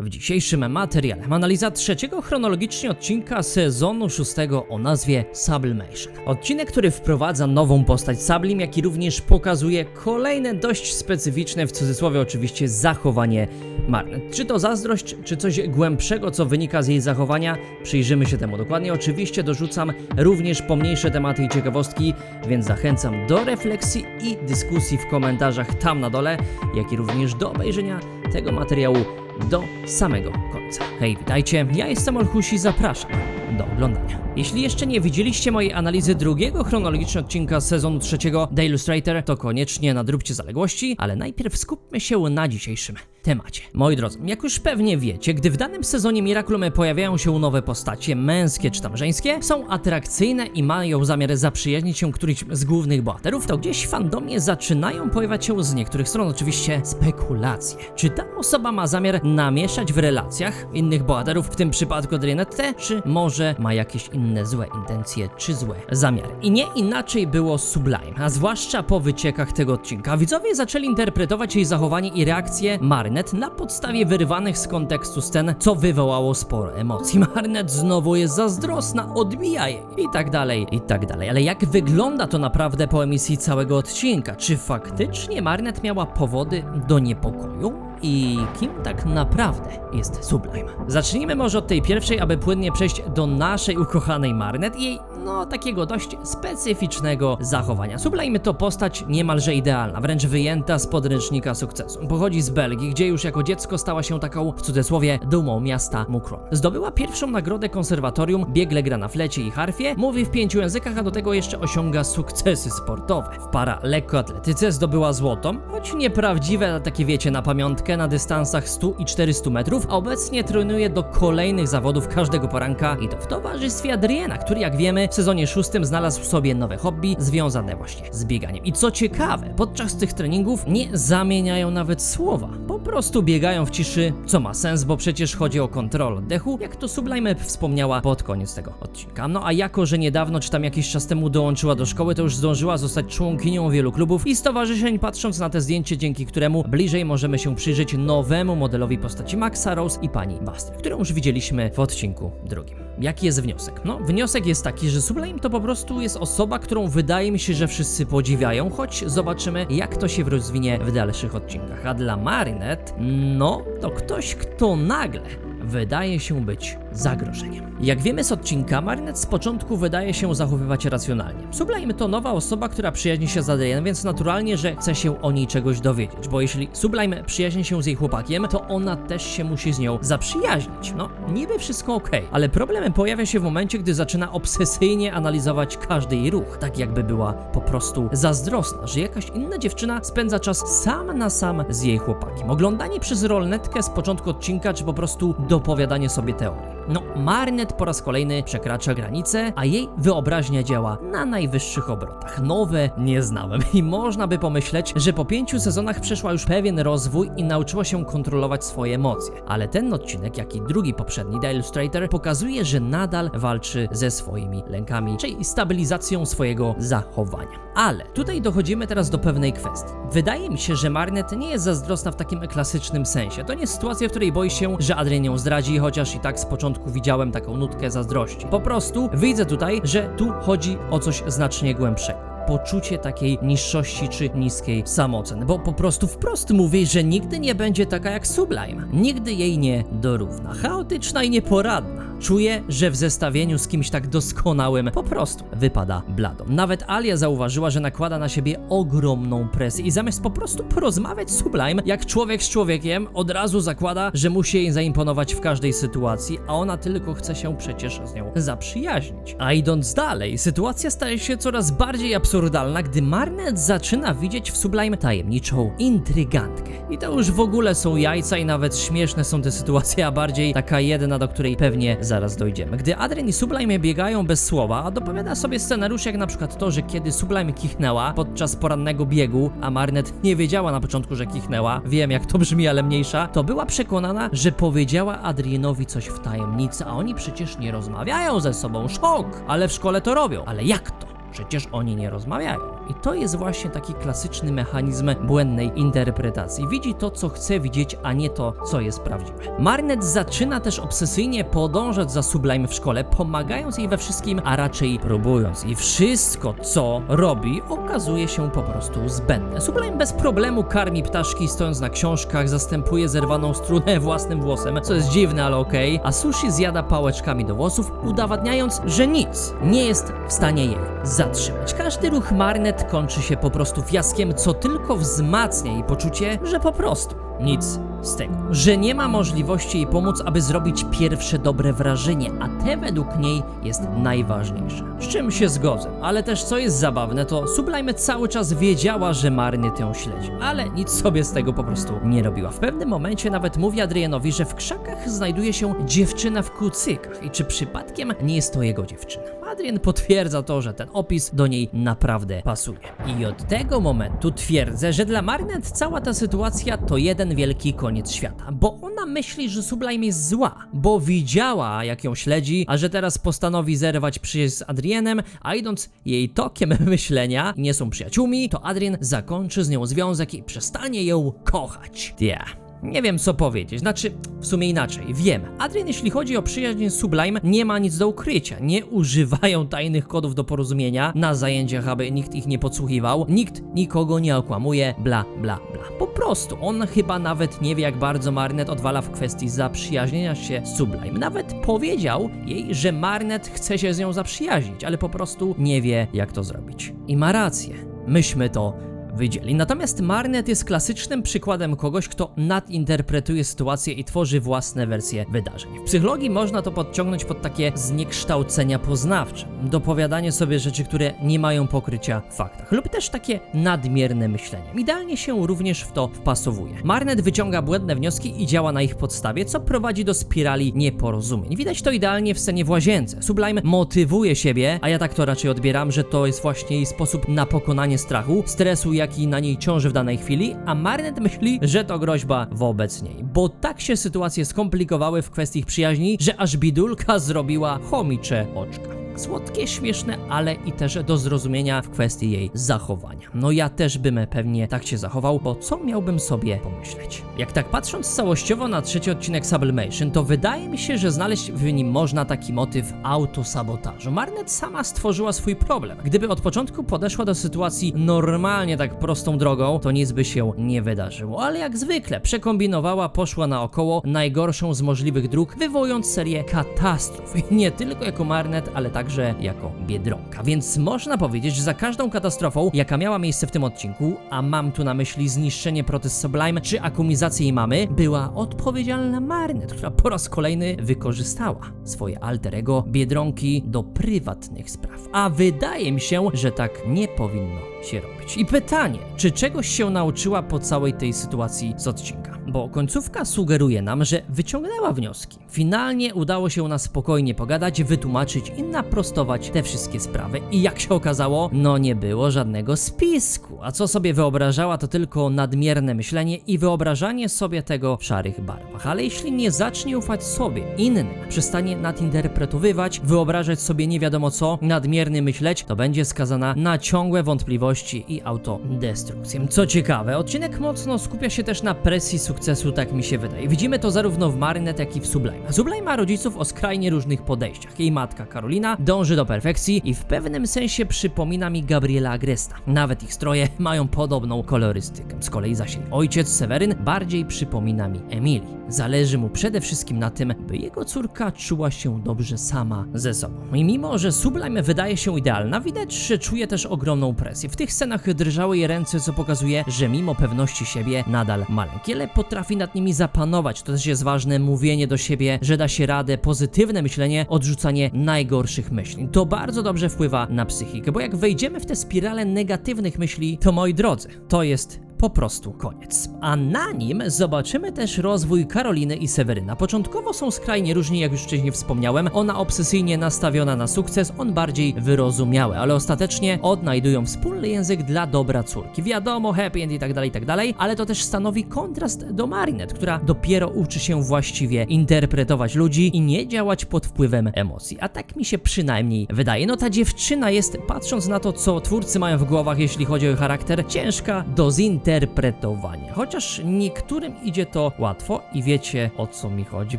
W dzisiejszym materiale analiza trzeciego chronologicznie odcinka sezonu szóstego o nazwie Sublimation. Odcinek, który wprowadza nową postać Sublim, jak i również pokazuje kolejne dość specyficzne, w cudzysłowie oczywiście, zachowanie Marnet. Czy to zazdrość, czy coś głębszego, co wynika z jej zachowania? Przyjrzymy się temu dokładnie. Oczywiście dorzucam również pomniejsze tematy i ciekawostki, więc zachęcam do refleksji i dyskusji w komentarzach tam na dole, jak i również do obejrzenia tego materiału do samego końca. Hej, witajcie, ja jestem Olhusi, zapraszam do oglądania. Jeśli jeszcze nie widzieliście mojej analizy drugiego chronologicznego odcinka sezonu trzeciego The Illustrator, to koniecznie nadróbcie zaległości, ale najpierw skupmy się na dzisiejszym temacie. Moi drodzy, jak już pewnie wiecie, gdy w danym sezonie Miraculum pojawiają się nowe postacie, męskie czy tam żeńskie, są atrakcyjne i mają zamiar zaprzyjaźnić się któryś z głównych bohaterów, to gdzieś fandomie zaczynają pojawiać się z niektórych stron oczywiście spekulacje. Czy ta osoba ma zamiar namieszać w relacjach innych bohaterów, w tym przypadku Adrianette, czy może ma jakieś inne złe intencje czy złe zamiary? I nie inaczej było Sublime, a zwłaszcza po wyciekach tego odcinka. Widzowie zaczęli interpretować jej zachowanie i reakcje Marnet na podstawie wyrywanych z kontekstu scen, co wywołało sporo emocji. Marnet znowu jest zazdrosna, odbija jej i tak dalej, i tak dalej. Ale jak wygląda to naprawdę po emisji całego odcinka? Czy faktycznie Marnet miała powody do niepokoju? I kim tak naprawdę jest Sublime. Zacznijmy może od tej pierwszej, aby płynnie przejść do naszej ukochanej Marnet i jej, no, takiego dość specyficznego zachowania. Sublime to postać niemalże idealna, wręcz wyjęta z podręcznika sukcesu. Pochodzi z Belgii, gdzie już jako dziecko stała się taką, w cudzysłowie, dumą miasta Mukron. Zdobyła pierwszą nagrodę konserwatorium, biegle gra na flecie i harfie, mówi w pięciu językach, a do tego jeszcze osiąga sukcesy sportowe. W para lekkoatletyce zdobyła złoto, choć nieprawdziwe, takie wiecie, na pamiątkę na dystansach 100 i 400 metrów, a obecnie trenuje do kolejnych zawodów każdego poranka i to w towarzystwie Adriana, który jak wiemy w sezonie szóstym znalazł sobie nowe hobby związane właśnie z bieganiem. I co ciekawe, podczas tych treningów nie zamieniają nawet słowa, po prostu biegają w ciszy, co ma sens, bo przecież chodzi o kontrolę oddechu, jak to Sublime wspomniała pod koniec tego odcinka. No a jako, że niedawno czy tam jakiś czas temu dołączyła do szkoły, to już zdążyła zostać członkinią wielu klubów i stowarzyszeń, patrząc na te zdjęcie, dzięki któremu bliżej możemy się przyjrzeć nowemu modelowi postaci Maxa Rose i pani Bastry, którą już widzieliśmy w odcinku drugim. Jaki jest wniosek? No, wniosek jest taki, że Sublime to po prostu jest osoba, którą wydaje mi się, że wszyscy podziwiają, choć zobaczymy, jak to się rozwinie w dalszych odcinkach. A dla Marinette, no, to ktoś, kto nagle wydaje się być zagrożeniem. Jak wiemy z odcinka, Marinette z początku wydaje się zachowywać racjonalnie. Sublime to nowa osoba, która przyjaźni się z Adrianem, więc naturalnie, że chce się o niej czegoś dowiedzieć, bo jeśli Sublime przyjaźni się z jej chłopakiem, to ona też się musi z nią zaprzyjaźnić. No, niby wszystko ok, ale problem pojawia się w momencie, gdy zaczyna obsesyjnie analizować każdy jej ruch, tak jakby była po prostu zazdrosna, że jakaś inna dziewczyna spędza czas sam na sam z jej chłopakiem. Oglądanie przez rolnetkę z początku odcinka, czy po prostu dopowiadanie sobie teorii. No, Marnet po raz kolejny przekracza granice, a jej wyobraźnia działa na najwyższych obrotach. Nowe nie znałem i można by pomyśleć, że po pięciu sezonach przeszła już pewien rozwój i nauczyła się kontrolować swoje emocje. Ale ten odcinek, jak i drugi poprzedni, The Illustrator, pokazuje, że nadal walczy ze swoimi lękami, czyli stabilizacją swojego zachowania. Ale tutaj dochodzimy teraz do pewnej kwestii. Wydaje mi się, że Marnet nie jest zazdrosna w takim klasycznym sensie. To nie jest sytuacja, w której boi się, że Adrian ją zdradzi, chociaż i tak z początku widziałem taką nutkę zazdrości. Po prostu widzę tutaj, że tu chodzi o coś znacznie głębszego poczucie takiej niższości czy niskiej samooceny, bo po prostu wprost mówi, że nigdy nie będzie taka jak Sublime. Nigdy jej nie dorówna. Chaotyczna i nieporadna. Czuje, że w zestawieniu z kimś tak doskonałym po prostu wypada blado. Nawet Alia zauważyła, że nakłada na siebie ogromną presję i zamiast po prostu porozmawiać z Sublime, jak człowiek z człowiekiem, od razu zakłada, że musi jej zaimponować w każdej sytuacji, a ona tylko chce się przecież z nią zaprzyjaźnić. A idąc dalej, sytuacja staje się coraz bardziej absurdalna, gdy Marnet zaczyna widzieć w Sublime tajemniczą intrygantkę. I to już w ogóle są jajca i nawet śmieszne są te sytuacje, a bardziej taka jedna, do której pewnie zaraz dojdziemy. Gdy Adrian i Sublime biegają bez słowa, dopowiada sobie scenariusz jak na przykład to, że kiedy Sublime kichnęła podczas porannego biegu, a Marnet nie wiedziała na początku, że kichnęła, wiem jak to brzmi, ale mniejsza, to była przekonana, że powiedziała Adrianowi coś w tajemnicy, a oni przecież nie rozmawiają ze sobą. Szok! Ale w szkole to robią. Ale jak to? Przecież oni nie rozmawiają. I to jest właśnie taki klasyczny mechanizm błędnej interpretacji. Widzi to, co chce widzieć, a nie to, co jest prawdziwe. Marnet zaczyna też obsesyjnie podążać za Sublime w szkole, pomagając jej we wszystkim, a raczej próbując. I wszystko, co robi, okazuje się po prostu zbędne. Sublime bez problemu karmi ptaszki, stojąc na książkach, zastępuje zerwaną strunę własnym włosem, co jest dziwne, ale okej, a Sushi zjada pałeczkami do włosów, udowadniając, że nic nie jest w stanie jej zatrzymać. Każdy ruch Marnet kończy się po prostu fiaskiem, co tylko wzmacnia jej poczucie, że po prostu nic z tego. Że nie ma możliwości jej pomóc, aby zrobić pierwsze dobre wrażenie, a te według niej jest najważniejsze. Z czym się zgodzę, ale też co jest zabawne, to Sublime cały czas wiedziała, że Marnet ją śledzi, ale nic sobie z tego po prostu nie robiła. W pewnym momencie nawet mówi Adrianowi, że w krzakach znajduje się dziewczyna w kucykach i czy przypadkiem nie jest to jego dziewczyna. Adrian potwierdza to, że ten opis do niej naprawdę pasuje. I od tego momentu twierdzę, że dla Marnet cała ta sytuacja to jeden wielki koniec świata, bo ona myśli, że Sublime jest zła, bo widziała jak ją śledzi, a że teraz postanowi zerwać przyjaźń z Adrienem, a idąc jej tokiem myślenia, nie są przyjaciółmi, to Adrien zakończy z nią związek i przestanie ją kochać. Yeah. Nie wiem co powiedzieć, znaczy w sumie inaczej, wiem. Adrian jeśli chodzi o przyjaźń Sublime nie ma nic do ukrycia, nie używają tajnych kodów do porozumienia na zajęciach, aby nikt ich nie podsłuchiwał, nikt nikogo nie okłamuje, bla bla bla. Po prostu, on chyba nawet nie wie jak bardzo Marnet odwala w kwestii zaprzyjaźnienia się z Sublime. Nawet powiedział jej, że Marnet chce się z nią zaprzyjaźnić, ale po prostu nie wie jak to zrobić. I ma rację, myśmy to wydzieli. Natomiast Marnet jest klasycznym przykładem kogoś, kto nadinterpretuje sytuację i tworzy własne wersje wydarzeń. W psychologii można to podciągnąć pod takie zniekształcenia poznawcze, dopowiadanie sobie rzeczy, które nie mają pokrycia w faktach, lub też takie nadmierne myślenie. Idealnie się również w to wpasowuje. Marnet wyciąga błędne wnioski i działa na ich podstawie, co prowadzi do spirali nieporozumień. Widać to idealnie w scenie w łazience. Sublime motywuje siebie, a ja tak to raczej odbieram, że to jest właśnie jej sposób na pokonanie strachu, stresu, jaki na niej ciąży w danej chwili, a Marnet myśli, że to groźba wobec niej. Bo tak się sytuacje skomplikowały w kwestii ich przyjaźni, że aż bidulka zrobiła chomicze oczka. Słodkie, śmieszne, ale i też do zrozumienia w kwestii jej zachowania. No ja też bym pewnie tak się zachował, bo co miałbym sobie pomyśleć? Jak tak patrząc całościowo na trzeci odcinek Sublimation, to wydaje mi się, że znaleźć w nim można taki motyw autosabotażu. Marnet sama stworzyła swój problem. Gdyby od początku podeszła do sytuacji normalnie tak prostą drogą, to nic by się nie wydarzyło. Ale jak zwykle przekombinowała, poszła naokoło najgorszą z możliwych dróg, wywołując serię katastrof. I nie tylko jako Marnet, ale także jako Biedronka. Więc można powiedzieć, że za każdą katastrofą, jaka miała miejsce w tym odcinku, a mam tu na myśli zniszczenie protez Sublime czy akumizację jej mamy, była odpowiedzialna Marnet, która po raz kolejny wykorzystała swoje alter ego Biedronki do prywatnych spraw. A wydaje mi się, że tak nie powinno się robić. I pytanie, czy czegoś się nauczyła po całej tej sytuacji z odcinka? Bo końcówka sugeruje nam, że wyciągnęła wnioski. Finalnie udało się na spokojnie pogadać, wytłumaczyć i naprostować te wszystkie sprawy. I jak się okazało, no nie było żadnego spisku. A co sobie wyobrażała, to tylko nadmierne myślenie i wyobrażanie sobie tego w szarych barwach. Ale jeśli nie zacznie ufać sobie, innym, przestanie nadinterpretowywać, wyobrażać sobie nie wiadomo co, nadmiernie myśleć, to będzie skazana na ciągłe wątpliwości i autodestrukcję. Co ciekawe, odcinek mocno skupia się też na presji sukcesu, tak mi się wydaje. Widzimy to zarówno w Marynet, jak i w Sublime. Sublime ma rodziców o skrajnie różnych podejściach. Jej matka Karolina dąży do perfekcji i w pewnym sensie przypomina mi Gabriela Agresta. Nawet ich stroje mają podobną kolorystykę. Z kolei zaś jej ojciec Seweryn bardziej przypomina mi Emilii. Zależy mu przede wszystkim na tym, by jego córka czuła się dobrze sama ze sobą. I mimo, że Sublime wydaje się idealna, widać, że czuje też ogromną presję. W tych scenach drżały jej ręce, co pokazuje, że mimo pewności siebie nadal maleńkie, ale potrafi nad nimi zapanować. To też jest ważne mówienie do siebie, że da się radę, pozytywne myślenie, odrzucanie najgorszych myśli. To bardzo dobrze wpływa na psychikę, bo jak wejdziemy w tę spiralę negatywnych myśli, to moi drodzy, to jest po prostu koniec. A na nim zobaczymy też rozwój Karoliny i Seweryna. Początkowo są skrajnie różni, jak już wcześniej wspomniałem. Ona obsesyjnie nastawiona na sukces, on bardziej wyrozumiały, ale ostatecznie odnajdują wspólny język dla dobra córki. Wiadomo, happy end i tak dalej, i tak dalej, ale to też stanowi kontrast do Marinette, która dopiero uczy się właściwie interpretować ludzi i nie działać pod wpływem emocji. A tak mi się przynajmniej wydaje. No ta dziewczyna jest, patrząc na to, co twórcy mają w głowach, jeśli chodzi o charakter, ciężka do zinterpretowania. Chociaż niektórym idzie to łatwo i wiecie o co mi chodzi.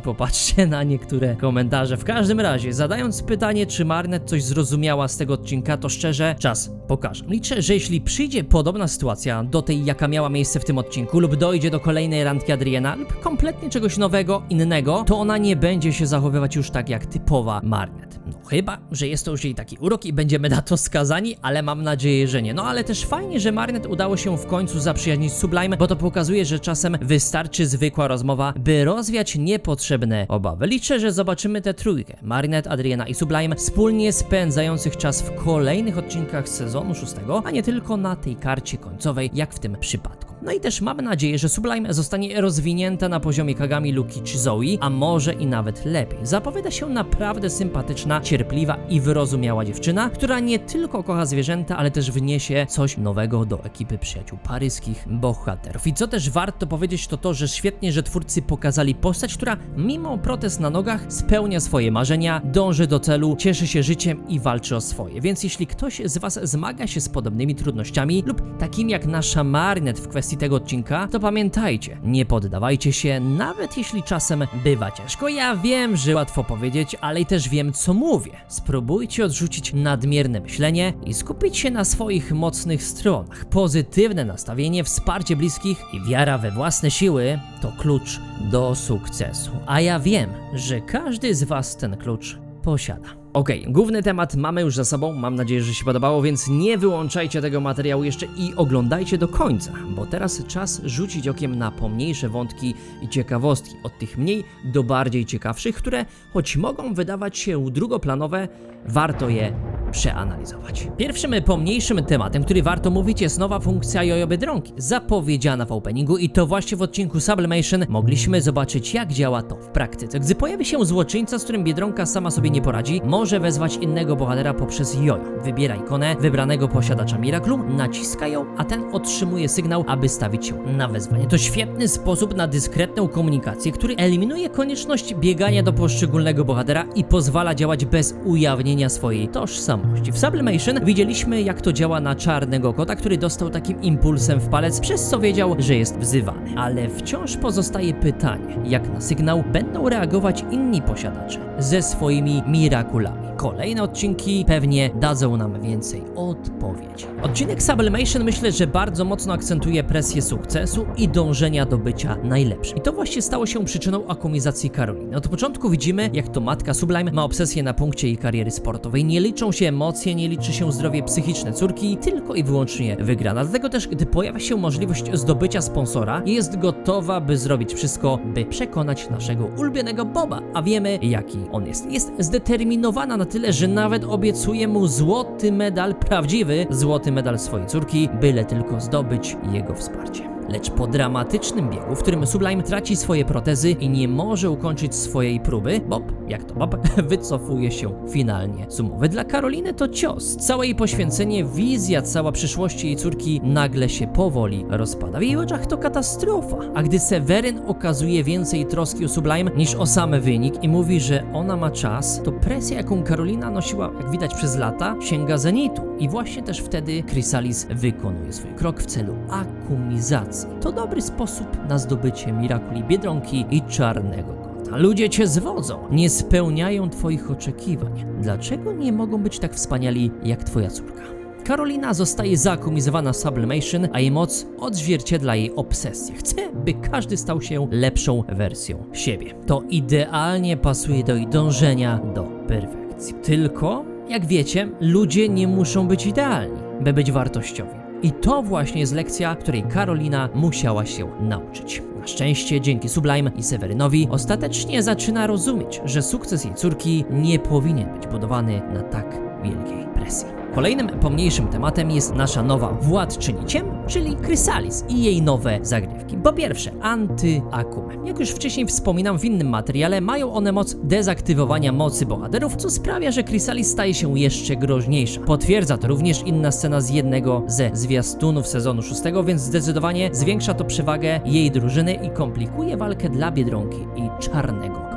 Popatrzcie na niektóre komentarze. W każdym razie, zadając pytanie, czy Marnet coś zrozumiała z tego odcinka, to szczerze, czas pokaże. Liczę, że jeśli przyjdzie podobna sytuacja do tej, jaka miała miejsce w tym odcinku, lub dojdzie do kolejnej randki Adriana, lub kompletnie czegoś nowego, innego, to ona nie będzie się zachowywać już tak jak typowa Marnet. No chyba, że jest to już jej taki urok i będziemy na to skazani, ale mam nadzieję, że nie. No ale też fajnie, że Marnet udało się w końcu zaprzyjaźnić z Sublime, bo to pokazuje, że czasem wystarczy zwykła rozmowa, by rozwiać niepotrzebne obawy. Liczę, że zobaczymy tę trójkę, Marnet, Adriana i Sublime, wspólnie spędzających czas w kolejnych odcinkach sezonu szóstego, a nie tylko na tej karcie końcowej, jak w tym przypadku. No i też mamy nadzieję, że Sublime zostanie rozwinięta na poziomie Kagami, Luki czy Zoe, a może i nawet lepiej. Zapowiada się naprawdę sympatyczna, cierpliwa i wyrozumiała dziewczyna, która nie tylko kocha zwierzęta, ale też wniesie coś nowego do ekipy przyjaciół paryskich bohaterów. I co też warto powiedzieć, to to, że świetnie, że twórcy pokazali postać, która mimo protest na nogach spełnia swoje marzenia, dąży do celu, cieszy się życiem i walczy o swoje. Więc jeśli ktoś z Was zmaga się z podobnymi trudnościami lub takimi jak nasza Marnet w kwestii tego odcinka, to pamiętajcie, nie poddawajcie się, nawet jeśli czasem bywa ciężko. Ja wiem, że łatwo powiedzieć, ale i też wiem, co mówię. Spróbujcie odrzucić nadmierne myślenie i skupić się na swoich mocnych stronach. Pozytywne nastawienie, wsparcie bliskich i wiara we własne siły to klucz do sukcesu. A ja wiem, że każdy z Was ten klucz posiada. Okej, główny temat mamy już za sobą, mam nadzieję, że się podobało, więc nie wyłączajcie tego materiału jeszcze i oglądajcie do końca, bo teraz czas rzucić okiem na pomniejsze wątki i ciekawostki, od tych mniej do bardziej ciekawszych, które choć mogą wydawać się drugoplanowe, warto je przeanalizować. Pierwszym pomniejszym tematem, który warto mówić jest nowa funkcja Jojo Biedronki, zapowiedziana w openingu i to właśnie w odcinku Sublimation mogliśmy zobaczyć jak działa to w praktyce. Gdy pojawi się złoczyńca, z którym Biedronka sama sobie nie poradzi, może wezwać innego bohatera poprzez Jojo. Wybiera ikonę wybranego posiadacza Miraklum, naciska ją, a ten otrzymuje sygnał, aby stawić się na wezwanie. To świetny sposób na dyskretną komunikację, który eliminuje konieczność biegania do poszczególnego bohatera i pozwala działać bez ujawnienia swojej tożsamości. W Sublimation widzieliśmy jak to działa na czarnego kota, który dostał takim impulsem w palec, przez co wiedział, że jest wzywany. Ale wciąż pozostaje pytanie, jak na sygnał będą reagować inni posiadacze ze swoimi mirakulami. Kolejne odcinki pewnie dadzą nam więcej odpowiedzi. Odcinek Sublimation myślę, że bardzo mocno akcentuje presję sukcesu i dążenia do bycia najlepszym. I to właśnie stało się przyczyną akumizacji Karoliny. Od początku widzimy, jak to matka Sublime ma obsesję na punkcie jej kariery sportowej. Nie liczą się emocje, nie liczy się zdrowie psychiczne córki, tylko i wyłącznie wygrana. Dlatego też, gdy pojawia się możliwość zdobycia sponsora, jest gotowa, by zrobić wszystko, by przekonać naszego ulubionego Boba. A wiemy, jaki on jest. Jest zdeterminowana na tyle, że nawet obiecuje mu złoty medal, prawdziwy złoty medal swojej córki, byle tylko zdobyć jego wsparcie. Lecz po dramatycznym biegu, w którym Sublime traci swoje protezy i nie może ukończyć swojej próby, Bob, jak to Bob, wycofuje się finalnie z umowy. Dla Karoliny to cios. Całe jej poświęcenie, wizja, cała przyszłość jej córki nagle się powoli rozpada. W jej oczach to katastrofa. A gdy Seweryn okazuje więcej troski o Sublime niż o sam wynik i mówi, że ona ma czas, to presja, jaką Karolina nosiła, jak widać przez lata, sięga zenitu. I właśnie też wtedy Chrysalis wykonuje swój krok w celu akumizacji. To dobry sposób na zdobycie Mirakuli Biedronki i Czarnego Kota. Ludzie cię zwodzą, nie spełniają twoich oczekiwań. Dlaczego nie mogą być tak wspaniali jak twoja córka? Karolina zostaje zaakumizowana Sublimation, a jej moc odzwierciedla jej obsesję. Chce, by każdy stał się lepszą wersją siebie. To idealnie pasuje do jej dążenia do perfekcji. Tylko, jak wiecie, ludzie nie muszą być idealni, by być wartościowi. I to właśnie jest lekcja, której Karolina musiała się nauczyć. Na szczęście, dzięki Sublime i Sewerynowi, ostatecznie zaczyna rozumieć, że sukces jej córki nie powinien być budowany na tak wielkiej. Depresji. Kolejnym pomniejszym tematem jest nasza nowa władczyni ciem, czyli Chrysalis i jej nowe zagrywki. Po pierwsze, anty-akume. Jak już wcześniej wspominam w innym materiale, mają one moc dezaktywowania mocy bohaterów, co sprawia, że Chrysalis staje się jeszcze groźniejsza. Potwierdza to również inna scena z jednego ze zwiastunów sezonu szóstego, więc zdecydowanie zwiększa to przewagę jej drużyny i komplikuje walkę dla Biedronki i Czarnego.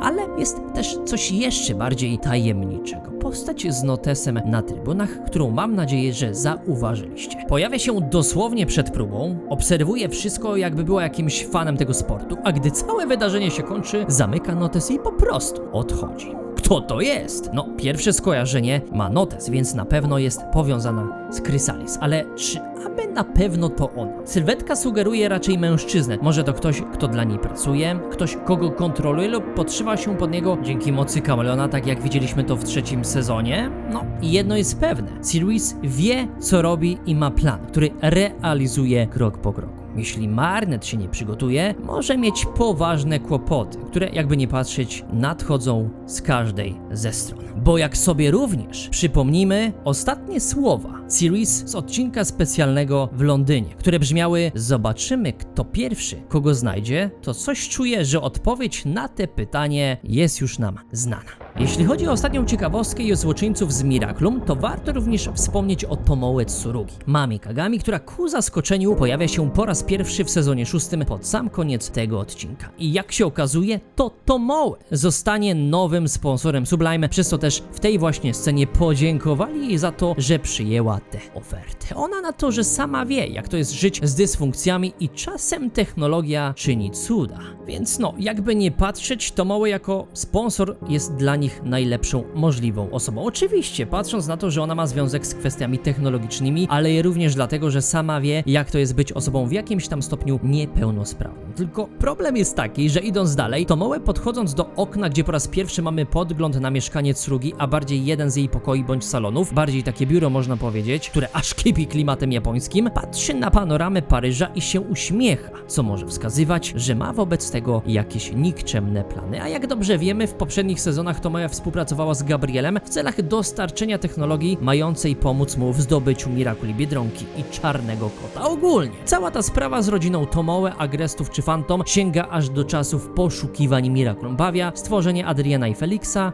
Ale jest też coś jeszcze bardziej tajemniczego. Postać z notesem na trybunach, którą mam nadzieję, że zauważyliście. Pojawia się dosłownie przed próbą, obserwuje wszystko, jakby była jakimś fanem tego sportu, a gdy całe wydarzenie się kończy, zamyka notes i po prostu odchodzi. Kto to jest? No, pierwsze skojarzenie ma notes, więc na pewno jest powiązana z Chrysalis, ale czy aby na pewno to ona? Sylwetka sugeruje raczej mężczyznę. Może to ktoś, kto dla niej pracuje, ktoś, kogo kontroluje lub podszywa się pod niego dzięki mocy kameleona, tak jak widzieliśmy to w trzecim sezonie? No, jedno jest pewne. Sirius wie, co robi i ma plan, który realizuje krok po kroku. Jeśli Marnet się nie przygotuje, może mieć poważne kłopoty, które jakby nie patrzeć nadchodzą z każdej ze stron. Bo jak sobie również przypomnimy ostatnie słowa Sirius z odcinka specjalnego w Londynie, które brzmiały Zobaczymy kto pierwszy kogo znajdzie, to coś czuję, że odpowiedź na te pytanie jest już nam znana. Jeśli chodzi o ostatnią ciekawostkę i o złoczyńców z Miraculum, to warto również wspomnieć o Tomoe Tsurugi, mamie Kagami, która ku zaskoczeniu pojawia się po raz pierwszy w sezonie szóstym pod sam koniec tego odcinka. I jak się okazuje, to Tomoe zostanie nowym sponsorem Sublime, przez co też w tej właśnie scenie podziękowali jej za to, że przyjęła tę ofertę. Ona na to, że sama wie, jak to jest żyć z dysfunkcjami i czasem technologia czyni cuda. Więc no, jakby nie patrzeć, Tomoe jako sponsor jest dla nich najlepszą możliwą osobą. Oczywiście, patrząc na to, że ona ma związek z kwestiami technologicznymi, ale również dlatego, że sama wie, jak to jest być osobą w jakimś tam stopniu niepełnosprawną. Tylko problem jest taki, że idąc dalej, Tomoe podchodząc do okna, gdzie po raz pierwszy mamy podgląd na mieszkanie Tsurugi, a bardziej jeden z jej pokoi bądź salonów, bardziej takie biuro można powiedzieć, które aż kipi klimatem japońskim, patrzy na panoramę Paryża i się uśmiecha, co może wskazywać, że ma wobec tego jakieś nikczemne plany. A jak dobrze wiemy, w poprzednich sezonach Tomoe współpracowała z Gabrielem w celach dostarczenia technologii mającej pomóc mu w zdobyciu Mirakuli Biedronki i Czarnego Kota. Ogólnie, cała ta sprawa z rodziną Tomoe, Agrestów czy Phantom sięga aż do czasów poszukiwań Miraculum Bawia, stworzenie Adriana i Felixa,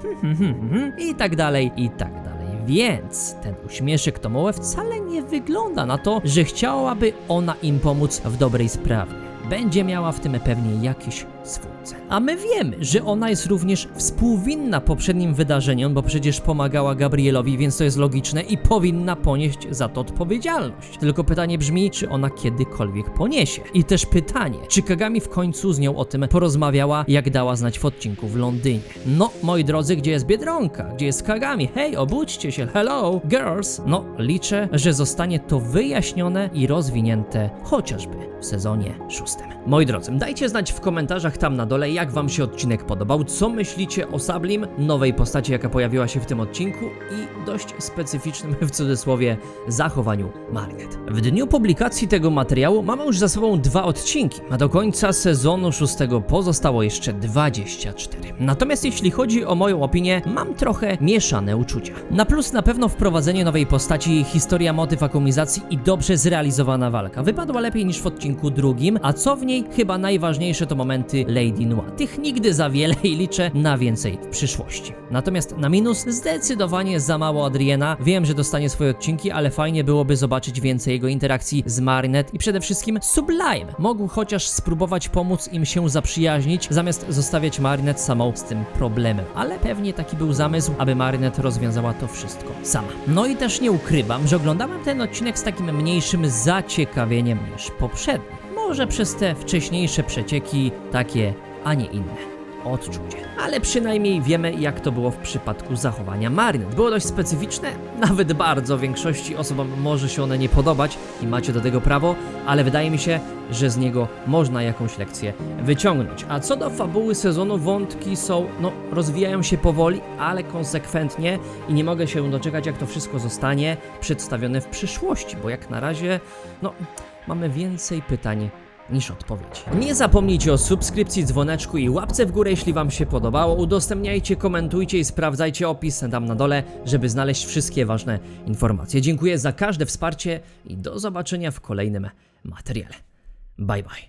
i tak dalej, i tak dalej. Więc ten uśmieszek Tomoe wcale nie wygląda na to, że chciałaby ona im pomóc w dobrej sprawie. Będzie miała w tym pewnie jakiś swój cel. A my wiemy, że ona jest również współwinna poprzednim wydarzeniom, bo przecież pomagała Gabrielowi, więc to jest logiczne i powinna ponieść za to odpowiedzialność. Tylko pytanie brzmi, czy ona kiedykolwiek poniesie. I też pytanie, czy Kagami w końcu z nią o tym porozmawiała, jak dała znać w odcinku w Londynie. No, moi drodzy, gdzie jest Biedronka? Gdzie jest Kagami? Hej, obudźcie się, hello, girls! No, liczę, że zostanie to wyjaśnione i rozwinięte chociażby w sezonie szóstym. Moi drodzy, dajcie znać w komentarzach tam na dole, jak wam się odcinek podobał, co myślicie o Sablim, nowej postaci, jaka pojawiła się w tym odcinku i dość specyficznym w cudzysłowie zachowaniu Margaret. W dniu publikacji tego materiału mamy już za sobą dwa odcinki, a do końca sezonu szóstego pozostało jeszcze 24. Natomiast jeśli chodzi o moją opinię, mam trochę mieszane uczucia. Na plus na pewno wprowadzenie nowej postaci, historia, motyw akumizacji i dobrze zrealizowana walka. Wypadła lepiej niż w odcinku drugim, a co w niej chyba najważniejsze to momenty Lady Noir. Tych nigdy za wiele i liczę na więcej w przyszłości. Natomiast na minus zdecydowanie za mało Adriana. Wiem, że dostanie swoje odcinki, ale fajnie byłoby zobaczyć więcej jego interakcji z Marinette i przede wszystkim Sublime. Mógł chociaż spróbować pomóc im się zaprzyjaźnić, zamiast zostawiać Marinette samą z tym problemem. Ale pewnie taki był zamysł, aby Marinette rozwiązała to wszystko sama. No i też nie ukrywam, że oglądałem ten odcinek z takim mniejszym zaciekawieniem niż poprzedni. Może przez te wcześniejsze przecieki takie, a nie inne odczucie. Ale przynajmniej wiemy, jak to było w przypadku zachowania Marynet. Było dość specyficzne, nawet bardzo większości osobom może się one nie podobać i macie do tego prawo, ale wydaje mi się, że z niego można jakąś lekcję wyciągnąć. A co do fabuły sezonu, wątki są, no, rozwijają się powoli, ale konsekwentnie i nie mogę się doczekać, jak to wszystko zostanie przedstawione w przyszłości, bo jak na razie, no, mamy więcej pytań niż odpowiedzi. Nie zapomnijcie o subskrypcji, dzwoneczku i łapce w górę, jeśli Wam się podobało. Udostępniajcie, komentujcie i sprawdzajcie opis tam na dole, żeby znaleźć wszystkie ważne informacje. Dziękuję za każde wsparcie i do zobaczenia w kolejnym materiale. Bye bye.